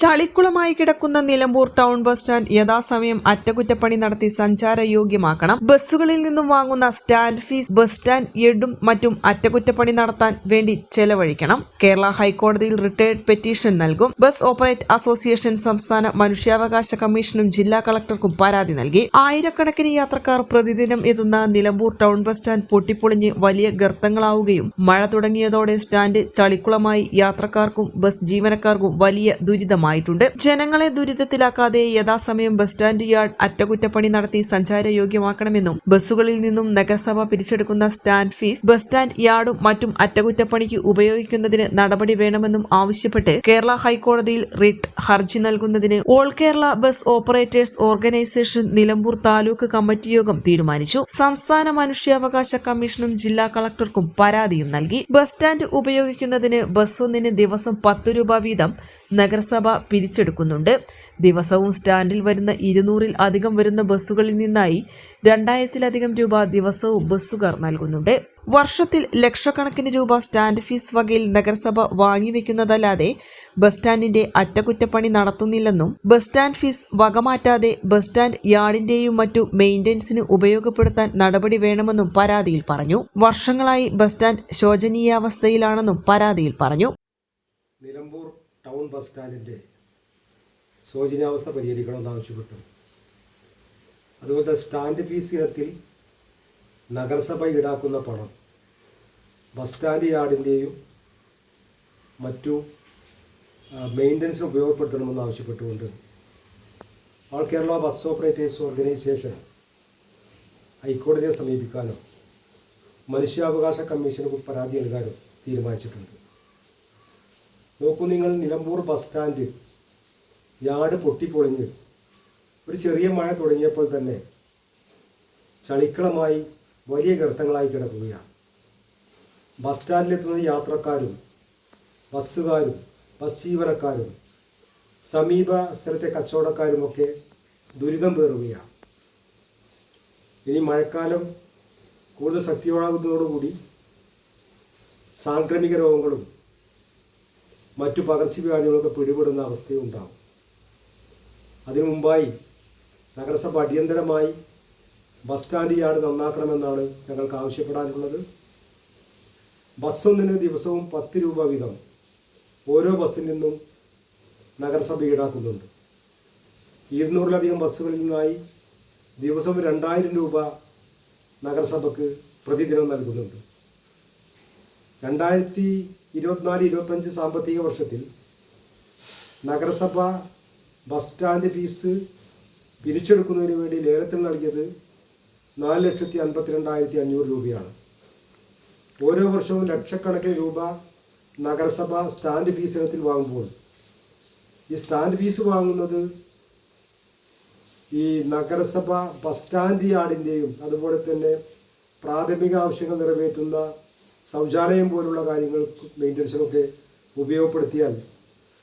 ചളിക്കുളമായി കിടക്കുന്ന Nilambur town bus stand യഥാസമയം അറ്റകുറ്റപ്പണി നടത്തി സഞ്ചാരയോഗ്യമാക്കണം. ബസ്സുകളിൽ നിന്നും വാങ്ങുന്ന സ്റ്റാൻഡ് ഫീസ് ബസ് സ്റ്റാൻഡ് എഡും മറ്റും അറ്റകുറ്റപ്പണി നടത്താൻ വേണ്ടി ചെലവഴിക്കണം. കേരള ഹൈക്കോടതിയിൽ റിട്ടയർഡ് പെറ്റീഷൻ നൽകും. ബസ് ഓപ്പറേറ്റ് അസോസിയേഷൻ സംസ്ഥാന മനുഷ്യാവകാശ കമ്മീഷനും ജില്ലാ കളക്ടർക്കും പരാതി നൽകി. ആയിരക്കണക്കിന് യാത്രക്കാർ പ്രതിദിനം എത്തുന്ന നിലമ്പൂർ ടൗൺ ബസ് സ്റ്റാൻഡ് പൊട്ടിപ്പൊളിഞ്ഞ് വലിയ ഗർത്തങ്ങളാവുകയും മഴ തുടങ്ങിയതോടെ സ്റ്റാൻഡ് ചളിക്കുളമായി യാത്രക്കാർക്കും ബസ് ജീവനക്കാർക്കും വലിയ ദുരിതമായിട്ടുണ്ട് ജനങ്ങളെ ദുരിതത്തിലാക്കാതെ യഥാസമയം ബസ് സ്റ്റാൻഡ് യാർഡ് അറ്റകുറ്റപ്പണി നടത്തി സഞ്ചാരയോഗ്യമാക്കണമെന്നും ബസ്സുകളിൽ നിന്നും നഗരസഭ പിരിച്ചെടുക്കുന്ന സ്റ്റാൻഡ് ഫീസ് ബസ് സ്റ്റാൻഡ് യാർഡും മറ്റും അറ്റകുറ്റപ്പണിക്ക് ഉപയോഗിക്കുന്നതിന് നടപടി വേണമെന്നും ആവശ്യപ്പെട്ട് കേരള ഹൈക്കോടതിയിൽ റിട്ട് ഹർജി നൽകുന്നതിന് all Kerala bus operators organisation Nilambur taluk committee യോഗം തീരുമാനിച്ചു. സംസ്ഥാന മനുഷ്യാവകാശ കമ്മീഷനും ജില്ലാ കളക്ടർക്കും പരാതിയും നൽകി. ബസ് സ്റ്റാൻഡ് ഉപയോഗിക്കുന്നതിന് ബസ് ഒന്നിന് ദിവസം പത്ത് രൂപ വീതം നഗരസഭ പിരിച്ചെടുക്കുന്നുണ്ട്. ദിവസവും സ്റ്റാൻഡിൽ വരുന്ന ഇരുന്നൂറിൽ അധികം വരുന്ന ബസ്സുകളിൽ നിന്നായി രണ്ടായിരത്തിലധികം രൂപ ദിവസവും ബസ്സുകാർ നൽകുന്നുണ്ട്. വർഷത്തിൽ ലക്ഷക്കണക്കിന് രൂപ സ്റ്റാൻഡ് ഫീസ് വകയിൽ നഗരസഭ വാങ്ങിവെക്കുന്നതല്ലാതെ ബസ് സ്റ്റാൻഡിന്റെ അറ്റകുറ്റപ്പണി നടത്തുന്നില്ലെന്നും ബസ് സ്റ്റാൻഡ് ഫീസ് വകമാറ്റാതെ ബസ് സ്റ്റാൻഡ് യാർഡിന്റെയും മറ്റു മെയിന്റനൻസിന് ഉപയോഗപ്പെടുത്താൻ നടപടി വേണമെന്നും പരാതിയിൽ പറഞ്ഞു. വർഷങ്ങളായി ബസ് സ്റ്റാൻഡ് ശോചനീയാവസ്ഥയിലാണെന്നും പരാതിയിൽ പറഞ്ഞു. നിലമ്പൂർ ടൗൺ ബസ് സ്റ്റാൻഡിന്റെ ശോചനീയാവസ്ഥ പരിഹരിക്കണമെന്ന് ആവശ്യപ്പെട്ടു. അതുപോലെ സ്റ്റാൻഡ് ഫീസ് ഇനത്തിൽ നഗരസഭ ഈടാക്കുന്ന പണം ബസ് സ്റ്റാൻഡ് യാർഡിന്റെയും മറ്റു മെയിന്റനൻസ് ഉപയോഗപ്പെടുത്തണമെന്ന് ആവശ്യപ്പെട്ടുകൊണ്ട് all Kerala bus operators organisation ഹൈക്കോടതിയെ സമീപിക്കാനോ മനുഷ്യാവകാശ കമ്മീഷന് പരാതി നൽകാനോ തീരുമാനിച്ചിട്ടുണ്ട്. നോക്കൂ നിങ്ങൾ നിലമ്പൂർ ബസ് സ്റ്റാൻഡ് യാർഡ് പൊട്ടിപ്പൊളിഞ്ഞ് ഒരു ചെറിയ മഴ തുടങ്ങിയപ്പോൾ തന്നെ ചളിക്കളമായി വലിയ ഗർത്തങ്ങളായി കിടക്കുകയാണ്. ബസ് സ്റ്റാൻഡിലെത്തുന്ന യാത്രക്കാരും ബസ്സുകാരും ബസ് ജീവനക്കാരും സമീപ സ്ഥലത്തെ കച്ചവടക്കാരുമൊക്കെ ദുരിതം പേറുകയാണ്. ഇനി മഴക്കാലം കൂടുതൽ ശക്തിയോടാകുന്നതോടുകൂടി സാംക്രമിക രോഗങ്ങളും മറ്റു പകർച്ചവ്യാധികളൊക്കെ പിടിപെടുന്ന അവസ്ഥയുണ്ടാവും അതിനു മുമ്പായി നഗരസഭ അടിയന്തരമായി ബസ് സ്റ്റാൻഡ് യാർഡ് നന്നാക്കണമെന്നാണ് ഞങ്ങൾക്ക് ആവശ്യപ്പെടാനുള്ളത്. ബസ് ഒന്നിന് ദിവസവും പത്ത് രൂപ വീതം ഓരോ ബസ്സിൽ നിന്നും നഗരസഭ ഈടാക്കുന്നുണ്ട്. ഇരുന്നൂറിലധികം ബസ്സുകളിൽ നിന്നായി ദിവസവും രണ്ടായിരം രൂപ നഗരസഭയ്ക്ക് പ്രതിദിനം നൽകുന്നുണ്ട്. രണ്ടായിരത്തി ഇരുപത്തിനാല് ഇരുപത്തഞ്ച് സാമ്പത്തിക വർഷത്തിൽ നഗരസഭ ബസ് സ്റ്റാൻഡ് ഫീസ് പിരിച്ചെടുക്കുന്നതിന് വേണ്ടി ലേലത്തിൽ നൽകിയത് നാല് ലക്ഷത്തി അൻപത്തിരണ്ടായിരത്തി അഞ്ഞൂറ് രൂപയാണ്. ഓരോ വർഷവും ലക്ഷക്കണക്കിന് രൂപ നഗരസഭ സ്റ്റാൻഡ് ഫീസ് ഇനത്തിൽ വാങ്ങുമ്പോൾ ഈ സ്റ്റാൻഡ് ഫീസ് വാങ്ങുന്നത് ഈ നഗരസഭ ബസ് സ്റ്റാൻഡ് യാർഡിന്റെയും അതുപോലെ തന്നെ പ്രാഥമിക ആവശ്യങ്ങൾ നിറവേറ്റുന്ന ശൗചാലയം പോലുള്ള കാര്യങ്ങൾ മെയിന്റനൻസിനൊക്കെ ഉപയോഗപ്പെടുത്തിയാൽ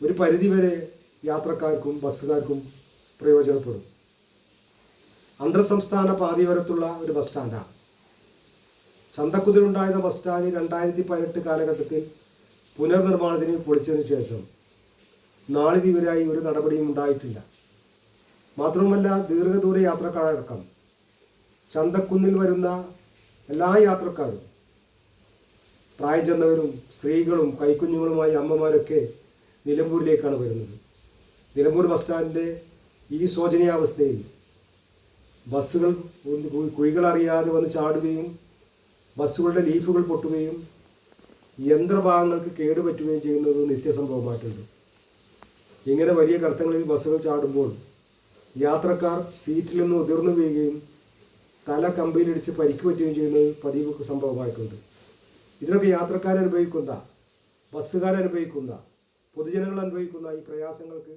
ഒരു പരിധിവരെ യാത്രക്കാർക്കും ബസ്സുകാർക്കും പ്രയോജനപ്പെടും. അന്തർ സംസ്ഥാന പാതിവരത്തുള്ള ഒരു ബസ് സ്റ്റാൻഡാണ് ചന്തക്കുതിലുണ്ടായിരുന്ന ബസ് സ്റ്റാൻഡ് രണ്ടായിരത്തി പതിനെട്ട് കാലഘട്ടത്തിൽ പുനർനിർമ്മാണത്തിന് പൊളിച്ചതിന് ശേഷം നാളിതുവരായി ഒരു നടപടിയും ഉണ്ടായിട്ടില്ല. മാത്രവുമല്ല ദീർഘദൂര യാത്രക്കാരടക്കം ചന്തക്കുന്നിൽ വരുന്ന എല്ലാ യാത്രക്കാരും പ്രായം ചെന്നവരും സ്ത്രീകളും കൈക്കുഞ്ഞുങ്ങളുമായി അമ്മമാരൊക്കെ നിലമ്പൂരിലേക്കാണ് വരുന്നത്. നിലമ്പൂർ ബസ് സ്റ്റാൻഡിന്റെ ഈ ശോചനീയാവസ്ഥയിൽ ബസ്സുകൾ കുഴികൾ അറിയാതെ വന്ന് ചാടുകയും ബസ്സുകളുടെ ലീഫുകൾ പൊട്ടുകയും യന്ത്രഭാഗങ്ങൾക്ക് കേടുപറ്റുകയും ചെയ്യുന്നത് നിത്യസംഭവമായിട്ടുണ്ട്. ഇങ്ങനെ വലിയ കർത്തങ്ങളിൽ ബസ്സുകൾ ചാടുമ്പോൾ യാത്രക്കാർ സീറ്റിൽ നിന്ന് ഉതിർന്നു വീഴുകയും തല കമ്പിയിലിടിച്ച് പരിക്ക് പറ്റുകയും ചെയ്യുന്നത് പതിവ് സംഭവമായിട്ടുണ്ട്. ഇതിനൊക്കെ യാത്രക്കാരനുഭവിക്കുന്ന ബസ്സുകാരനുഭവിക്കുന്ന പൊതുജനങ്ങൾ അനുഭവിക്കുന്ന ഈ പ്രയാസങ്ങൾക്ക്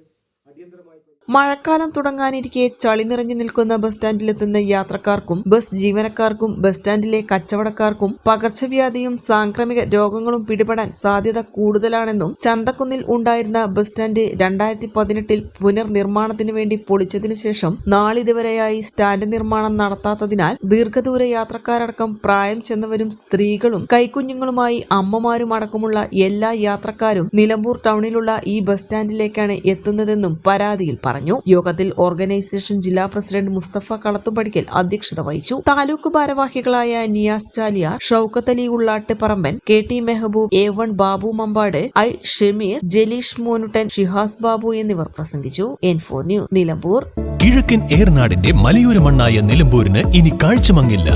മഴക്കാലം തുടങ്ങാനിരിക്കെ ചളി നിറഞ്ഞു നിൽക്കുന്ന ബസ് സ്റ്റാൻഡിലെത്തുന്ന യാത്രക്കാർക്കും ബസ് ജീവനക്കാർക്കും ബസ് സ്റ്റാൻഡിലെ കച്ചവടക്കാർക്കും പകർച്ചവ്യാധിയും സാംക്രമിക രോഗങ്ങളും പിടിപെടാൻ സാധ്യത കൂടുതലാണെന്നും ചന്തക്കുന്നിൽ ഉണ്ടായിരുന്ന ബസ് സ്റ്റാൻഡ് രണ്ടായിരത്തി പതിനെട്ടിൽ പുനർനിർമ്മാണത്തിന് വേണ്ടി പൊളിച്ചതിനു ശേഷം നാളിതുവരെയായി സ്റ്റാൻഡ് നിർമ്മാണം നടത്താത്തതിനാൽ ദീർഘദൂര യാത്രക്കാരടക്കം പ്രായം ചെന്നവരും സ്ത്രീകളും കൈക്കുഞ്ഞുങ്ങളുമായി അമ്മമാരും അടക്കമുള്ള എല്ലാ യാത്രക്കാരും നിലമ്പൂർ ടൗണിലുള്ള ഈ ബസ് സ്റ്റാൻഡിലേക്കാണ് എത്തുന്നതെന്നും പരാതിയിൽ പറഞ്ഞു. യോഗത്തിൽ ഓർഗനൈസേഷൻ ജില്ലാ പ്രസിഡന്റ് മുസ്തഫ കളത്തുപടിക്കൽ അധ്യക്ഷത വഹിച്ചു. താലൂക്ക് ഭാരവാഹികളായ Niyas Chaliyar Shoukath Ali Ullattu Paramban K T Mehaboob A one Babu Mambad I Shameer Jaleesh Monuttan Shihas Babu എന്നിവർ പ്രസംഗിച്ചു. Info news Nilambur. കിഴക്കൻ ഏർനാടിന്റെ മലയോര മണ്ണായ നിലമ്പൂരിന് ഇനി കാഴ്ചമങ്ങില്ല.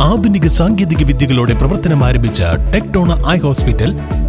ആധുനിക സാങ്കേതിക വിദ്യകളോടെ പ്രവർത്തനം ആരംഭിച്ച ടെക്ടോണ ഐ ഹോസ്പിറ്റൽ